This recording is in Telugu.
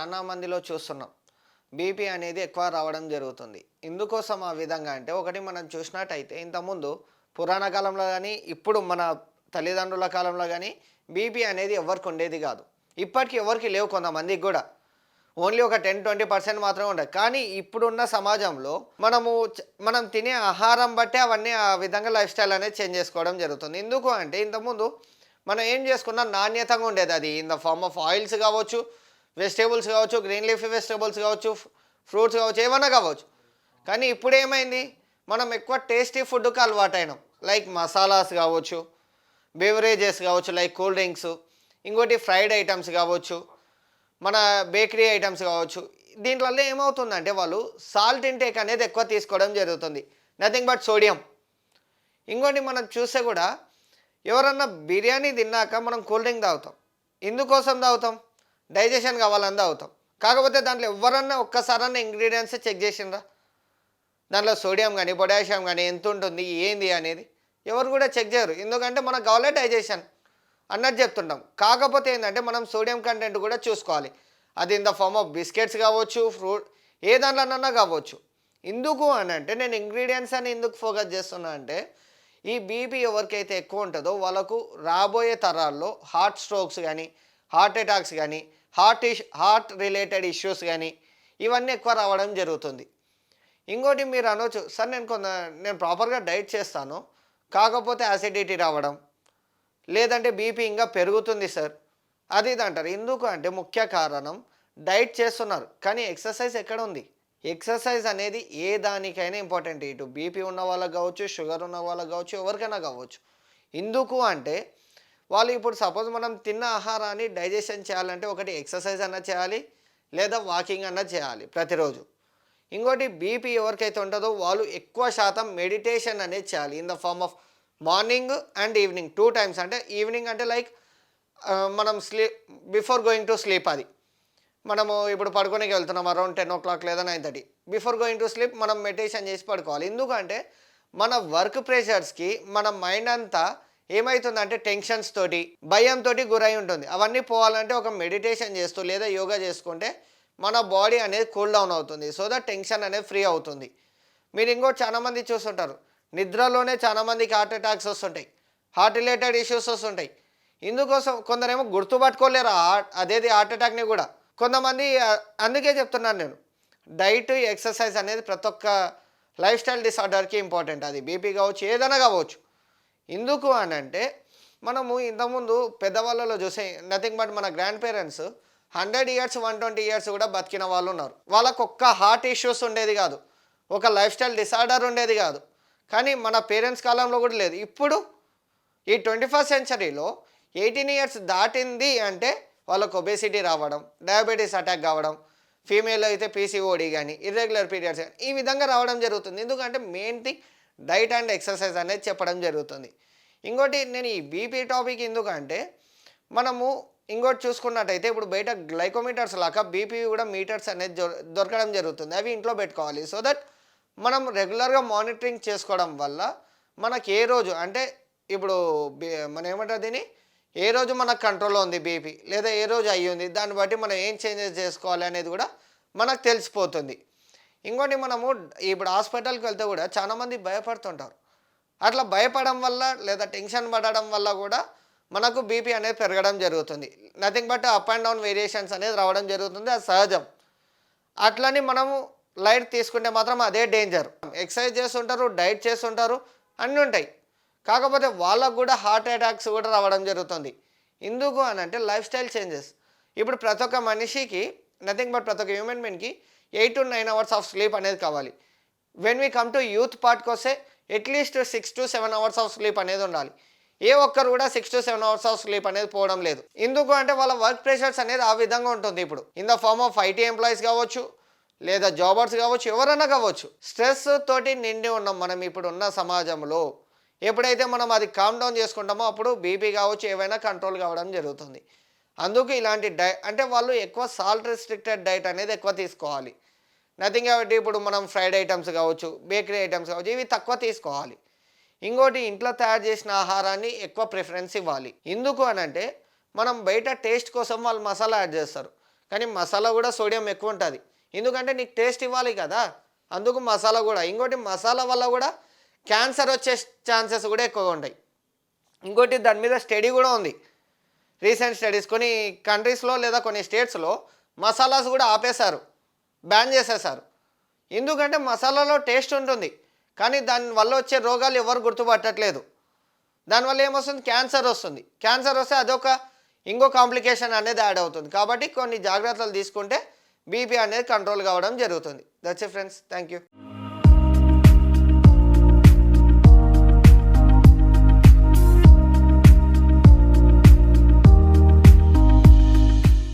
చాలా మందిలో చూస్తున్నాం. బీపీ అనేది ఎక్కువ రావడం జరుగుతుంది. ఇందుకోసం ఆ విధంగా అంటే ఒకటి మనం చూసినట్టయితే ఇంతకుముందు పురాణ కాలంలో కానీ ఇప్పుడు మన తల్లిదండ్రుల కాలంలో కానీ బీపీ అనేది ఎవరికి ఉండేది కాదు. ఇప్పటికీ ఎవరికి లేవు కొంతమందికి కూడా. ఓన్లీ ఒక టెన్ ట్వంటీ పర్సెంట్ మాత్రమే ఉండదు కానీ ఇప్పుడున్న సమాజంలో మనము మనం తినే ఆహారం బట్టే అవన్నీ ఆ విధంగా లైఫ్ స్టైల్ అనేది చేంజ్ చేసుకోవడం జరుగుతుంది. ఎందుకు అంటే ఇంతకుముందు మనం ఏం చేసుకున్నా? నాణ్యతంగా ఉండేది అది. In the form of oils కావచ్చు వెజిటేబుల్స్ కావచ్చు గ్రీన్ లీఫీ వెజిటేబుల్స్ కావచ్చు ఫ్రూట్స్ కావచ్చు ఏమన్నా కావచ్చు. కానీ ఇప్పుడు ఏమైంది మనం ఎక్కువ టేస్టీ ఫుడ్కి అలవాటైనాం. లైక్ మసాలాస్ కావచ్చు బెవరేజెస్ కావచ్చు లైక్ కూల్ డ్రింక్స్ ఇంకోటి ఫ్రైడ్ ఐటమ్స్ కావచ్చు మన బేకరీ ఐటమ్స్ కావచ్చు. దీంట్లో ఏమవుతుందంటే వాళ్ళు సాల్ట్ ఇంటేక్ అనేది ఎక్కువ తీసుకోవడం జరుగుతుంది. Nothing but sodium. ఇంకోటి మనం చూస్తే కూడా ఎవరన్నా బిర్యానీ తిన్నాక మనం కూల్ డ్రింక్ తాగుతాం. ఎందుకోసం తాగుతాం? డైజెషన్ కావాలని అవుతాం. కాకపోతే దాంట్లో ఎవరన్నా ఒక్కసారన్నా ఇంగ్రీడియంట్స్ చెక్ చేసిండ్రా? దాంట్లో సోడియం కానీ పొటాషియం కానీ ఎంత ఉంటుంది ఏంది అనేది ఎవరు కూడా చెక్ చేయరు. ఎందుకంటే మనకు కావాలే డైజెషన్ అన్నట్టు చెప్తుంటాం. కాకపోతే ఏంటంటే మనం సోడియం కంటెంట్ కూడా చూసుకోవాలి. అది in the form of biscuits కావచ్చు ఫ్రూట్ ఏ దాంట్లోనన్నా కావచ్చు. ఎందుకు అని అంటే నేను ఇంగ్రీడియంట్స్ అని ఎందుకు ఫోకస్ చేస్తున్నా అంటే ఈ బీపీ ఎవరికైతే ఎక్కువ ఉంటుందో వాళ్ళకు రాబోయే తరాల్లో హార్ట్ స్ట్రోక్స్ కానీ హార్ట్ అటాక్స్ కానీ heart ish heart related issues కానీ ఇవన్నీ ఎక్కువ రావడం జరుగుతుంది. ఇంకోటి మీరు అనొచ్చు సార్ నేను కొంత నేను ప్రాపర్గా డైట్ చేస్తాను కాకపోతే యాసిడిటీ రావడం లేదంటే బీపీ ఇంకా పెరుగుతుంది సార్ అది ఇది అంటారు. ఎందుకు అంటే ముఖ్య కారణం డైట్ చేస్తున్నారు కానీ ఎక్సర్సైజ్ ఎక్కడ ఉంది? ఎక్సర్సైజ్ అనేది ఏ దానికైనా ఇంపార్టెంట్. ఇటు బీపీ ఉన్న వాళ్ళకి కావచ్చు షుగర్ ఉన్న వాళ్ళకి కావచ్చు ఎవరికైనా కావచ్చు. ఎందుకు అంటే వాళ్ళు ఇప్పుడు సపోజ్ మనం తిన్న ఆహారాన్ని డైజెషన్ చేయాలంటే ఒకటి ఎక్సర్సైజ్ అన్నా చేయాలి లేదా వాకింగ్ అన్నా చేయాలి ప్రతిరోజు. ఇంకోటి బీపీ ఎవరికైతే ఉంటుందో వాళ్ళు ఎక్కువ శాతం మెడిటేషన్ అనేది చేయాలి. In the form of morning and evening two times. అంటే ఈవినింగ్ అంటే లైక్ మనం sleep before going to sleep అది. మనము ఇప్పుడు పడుకోనికి వెళ్తున్నాం అరౌండ్ టెన్ ఓ క్లాక్ లేదా nine thirty. Before going to sleep మనం మెడిటేషన్ చేసి పడుకోవాలి. ఎందుకంటే మన వర్క్ ప్రెషర్స్కి మన మైండ్ అంతా ఏమవుతుందంటే టెన్షన్స్ తోటి భయంతో గురై ఉంటుంది. అవన్నీ పోవాలంటే ఒక మెడిటేషన్ చేస్తూ లేదా యోగా చేసుకుంటే మన బాడీ అనేది కూల్ డౌన్ అవుతుంది. సో దట్ టెన్షన్ అనేది ఫ్రీ అవుతుంది. మీరు ఇంకోటి చాలామంది చూస్తుంటారు. నిద్రలోనే చాలామందికి హార్ట్ అటాక్స్ వస్తుంటాయి. హార్ట్ రిలేటెడ్ ఇష్యూస్ వస్తుంటాయి. ఇందుకోసం కొందరేమో గుర్తుపట్టుకోలేరు అదేది హార్ట్ అటాక్ని కూడా. కొంతమంది అందుకే చెప్తున్నాను నేను. డైట్ ఎక్సర్సైజ్ అనేది ప్రతి ఒక్క లైఫ్ స్టైల్ డిసార్డర్కి ఇంపార్టెంట్ అది బీపీ కావచ్చు ఏదైనా కావచ్చు. ఎందుకు అని అంటే మనము ఇంతకుముందు పెద్దవాళ్ళలో చూసే నథింగ్ బట్ మన grandparents hundred years one twenty years కూడా బతికిన వాళ్ళు ఉన్నారు. వాళ్ళకు ఒక్క హార్ట్ ఇష్యూస్ ఉండేది కాదు. ఒక లైఫ్ స్టైల్ డిసార్డర్ ఉండేది కాదు. కానీ మన పేరెంట్స్ కాలంలో కూడా లేదు. ఇప్పుడు ఈ ట్వంటీ ఫస్ట్ సెంచరీలో ఎయిటీన్ ఇయర్స్ దాటింది అంటే వాళ్ళకు ఒబేసిటీ రావడం డయాబెటీస్ అటాక్ కావడం ఫీమేల్ అయితే పీసీఓడి కానీ ఇర్రెగ్యులర్ పీరియడ్స్ కానీ ఈ విధంగా రావడం జరుగుతుంది. ఎందుకంటే main thing diet and exercise అనేది చెప్పడం జరుగుతుంది. ఇంకోటి నేను ఈ బీపీ టాపిక్ ఎందుకంటే మనము ఇంకోటి చూసుకున్నట్టయితే ఇప్పుడు బయట గ్లైకోమీటర్స్ లాగా బీపీ కూడా మీటర్స్ అనేది దొరకడం జరుగుతుంది. అవి ఇంట్లో పెట్టుకోవాలి. సో దట్ మనం రెగ్యులర్గా మానిటరింగ్ చేసుకోవడం వల్ల మనకి ఏ రోజు అంటే ఇప్పుడు మనం ఏమంటారు దీన్ని? ఏ రోజు మనకు కంట్రోల్లో ఉంది బీపీ లేదా ఏ రోజు అయ్యింది? దాన్ని బట్టి మనం ఏం చేంజెస్ చేసుకోవాలి అనేది కూడా మనకు తెలిసిపోతుంది. ఇంకోటి మనము ఇప్పుడు హాస్పిటల్కి వెళ్తే కూడా చాలామంది భయపడుతుంటారు. అట్లా భయపడడం వల్ల లేదా టెన్షన్ పడడం వల్ల కూడా మనకు బీపీ అనేది పెరగడం జరుగుతుంది. Nothing but up and down variations అనేది రావడం జరుగుతుంది. అది సహజం. అట్లని మనము లైట్ తీసుకుంటే మాత్రం అదే డేంజర్ ఎక్సర్సైజ్ చేస్తుంటారు డైట్ చేస్తుంటారు అన్నీ ఉంటాయి. కాకపోతే వాళ్ళకు కూడా హార్ట్ అటాక్స్ కూడా రావడం జరుగుతుంది. ఎందుకు అని అంటే లైఫ్ స్టైల్ చేంజెస్ ఇప్పుడు ప్రతి ఒక్క మనిషికి నథింగ్ బట్ ప్రతి ఒక్క human బీన్కి eight to nine hours of sleep అనేది కావాలి. When we come to youth పార్ట్కి వస్తే at least six to seven hours of sleep అనేది ఉండాలి. ఏ ఒక్కరు కూడా six to seven hours of sleep అనేది పోవడం లేదు. ఎందుకు అంటే వాళ్ళ వర్క్ ప్రెషర్స్ అనేది ఆ విధంగా ఉంటుంది ఇప్పుడు. In the form of IT employees కావచ్చు లేదా జాబర్స్ కావచ్చు ఎవరైనా కావచ్చు. స్ట్రెస్ తోటి నిండి ఉన్నాం మనం ఇప్పుడు ఉన్న సమాజంలో. ఎప్పుడైతే మనం అది కామ్ డౌన్ చేసుకుంటామో అప్పుడు బీపీ కావచ్చు ఏవైనా కంట్రోల్ కావడం జరుగుతుంది. అందుకు ఇలాంటి డై అంటే వాళ్ళు ఎక్కువ సాల్ట్ రెస్ట్రిక్టెడ్ డైట్ అనేది ఎక్కువ తీసుకోవాలి. నథింగ్ కాబట్టి ఇప్పుడు మనం ఫ్రైడ్ ఐటమ్స్ కావచ్చు బేకరీ ఐటమ్స్ కావచ్చు ఇవి తక్కువ తీసుకోవాలి. ఇంకోటి ఇంట్లో తయారు చేసిన ఆహారాన్ని ఎక్కువ ప్రిఫరెన్స్ ఇవ్వాలి. ఎందుకు అని అంటే మనం బయట టేస్ట్ కోసం వాళ్ళు మసాలా యాడ్ చేస్తారు. కానీ మసాలా కూడా సోడియం ఎక్కువ ఉంటుంది. ఎందుకంటే నీకు టేస్ట్ ఇవ్వాలి కదా అందుకు మసాలా కూడా. ఇంకోటి మసాలా వల్ల కూడా క్యాన్సర్ వచ్చే ఛాన్సెస్ కూడా ఎక్కువగా ఉంటాయి. ఇంకోటి దాని మీద స్టడీ కూడా ఉంది. రీసెంట్ స్టడీస్ కొన్ని కంట్రీస్లో లేదా కొన్ని స్టేట్స్లో మసాలాస్ కూడా ఆపేశారు. బ్యాన్ చేసేసారు ఎందుకంటే మసాలాలో టేస్ట్ ఉంటుంది. కానీ దాని వల్ల వచ్చే రోగాలు ఎవరు గుర్తుపట్టట్లేదు. దానివల్ల ఏమొస్తుంది? క్యాన్సర్ వస్తుంది. క్యాన్సర్ వస్తే అదొక ఇంకో కాంప్లికేషన్ అనేది యాడ్ అవుతుంది. కాబట్టి కొన్ని జాగ్రత్తలు తీసుకుంటే బీపీ అనేది కంట్రోల్ కావడం జరుగుతుంది. That's friends thank you